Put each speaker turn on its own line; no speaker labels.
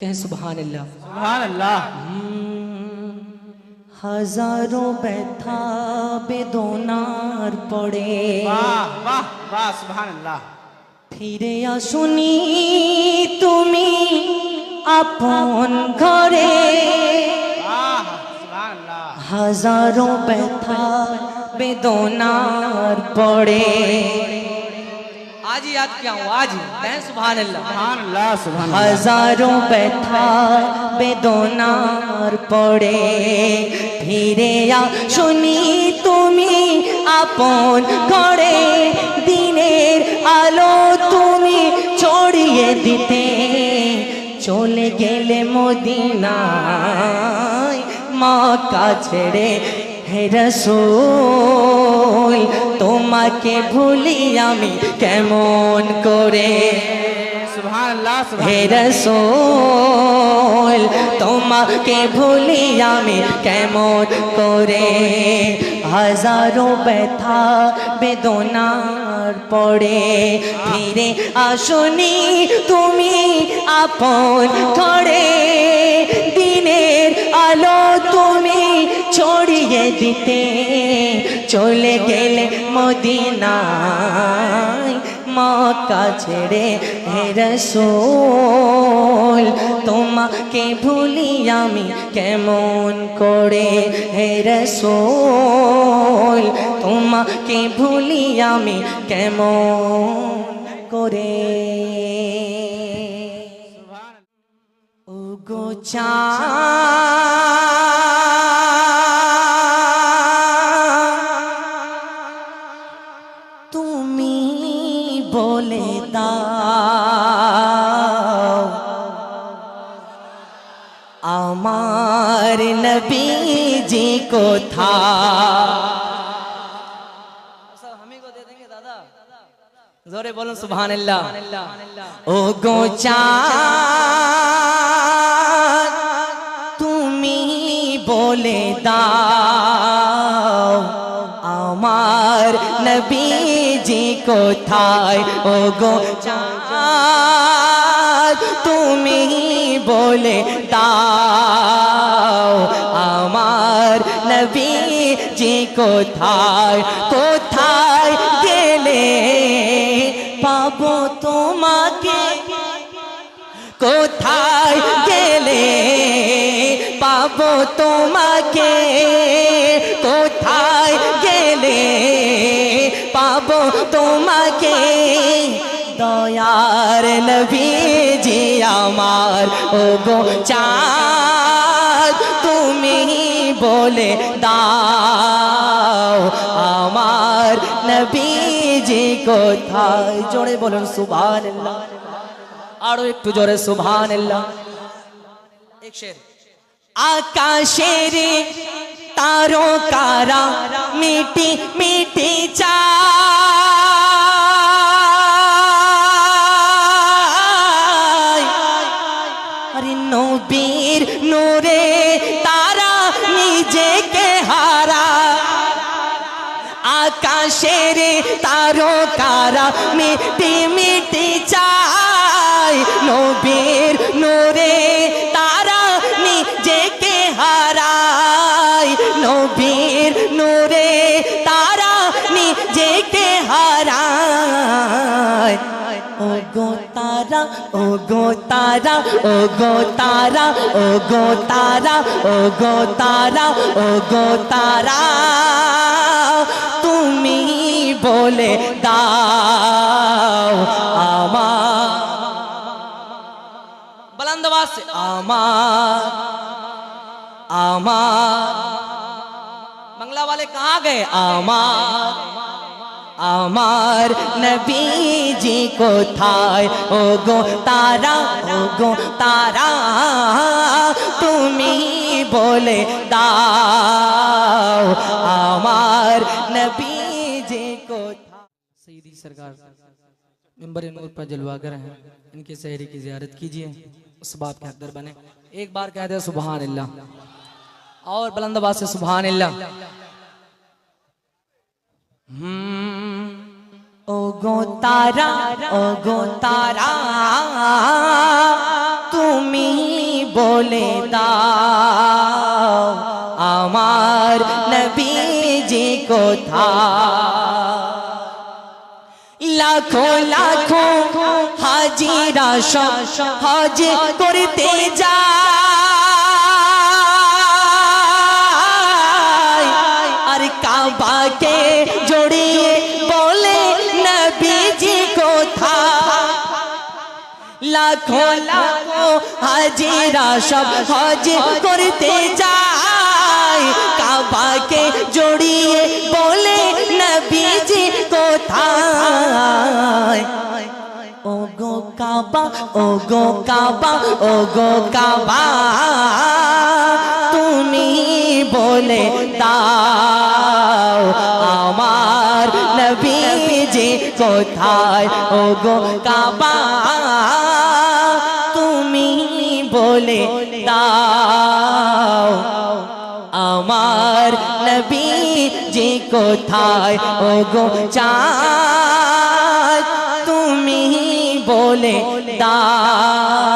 कहें सुबहान अल्लाह
সুবহান আল্লাহ
হাজারো ব্যথা বেদনার পড়ে
বাহ বাহ বাহ সুবহান আল্লাহ
ফিরে আসুনি তুমি আপন ঘরে
বাহ সুবহান আল্লাহ
হাজারো ব্যথা বেদনার পড়ে आज ही याद किया हूँ आज ही कहें सुबहान अल्लाह
সুবহান আল্লাহ সুবহান আল্লাহ
হাজারো ব্যথা বেদনার পড়ে ফিরে শুনি তুমি আপন করে দিনের আলো তুমি ছড়িয়ে দিতে চলে গেলে মদিনায় মক্কা ছেড়ে হে রসুল তোমাকে ভুলি আমি কেমন করে? হে রসোল তোমাকে ভুলি আমি কেমন করে? হাজারো ব্যথা বেদনার পড়ে ফিরে আসনি তুমি আপন করে দিনের আলো তুমি ছড়িয়ে দিতে চলে গেলে মদিনায় মক্কা ছেড়ে হে রসোল, তোমাকে ভুলি আমি কেমন করে? হে রসোল, তোমাকে ভুলি আমি কেমন করে? ও আমার নবীজি কোথা জোরে বলুন সুবহান আল্লাহ ও গো চাঁদ, তুমি বলে দাও আমার নবীজি কোথায়? ও গো চাঁদ, তুমি বলে দাও, আমার নবীজি কোথায় কোথায় গেলে পাবো তোমাকে? কোথায় গেলে পাবো তোমাকে? কোথায় গেলে পাবো তোমাকে? দয়ার নবীজি আমার ও গো চাঁদ, তুমি বলে দাও আমার নবীজি কোথায়? জোরে বলুন, সুবহানাল্লাহ। আরও একটু জোরে শের আকাশের তারো কারা মিটি মিটি চায়। আকাশের তারো কারা মিটি মিটি চায়। নবীর নূরে তারা নিজেকে হারায়। নবীর নূরে তারা নিজেকে হারায়। ও গো তারা ও গো তারা ও গো তারা ও গো তারা ও গো তারা ও গো তারা। তুমি বলে দাও আমার बुलंद आवाज से আমার আমার বাংলা वाले कहाँ गए আমার আমার নবীজি কোথায় ও গো তারা ও গো তারা তুমি বলে দাও আমার নবীজি কোথায় सईदी सरकार मेंबर नूर पर जलवागर हैं इनके शहरी की जियारत कीजिए उस बात के हकदर बने एक बार कह दे सुबहान अल्लाह और बुलंद आवाज से सुबहान अल्लाह हम्म, ও গো তারা ও গো তারা তুমি তুমি বলে দাও, আমার নবীজি কোথায়? লাখো লাখো হাজিরা সব হজ করতে যায়, আর কাবাকে জড়িয়ে লাখো হাজিরা সব হজ করতে যায় কাবাকে জড়িয়ে বলে, নবীজি কোথায়? ও গো কাবা ও গো কাবা ও গো কাবা, তুমি বলে দাও, আমার নবীজি কোথায়? ও গো কাবা বলে দাও আমার নবী যে কোথায়? ও গো তুমি বলে দাও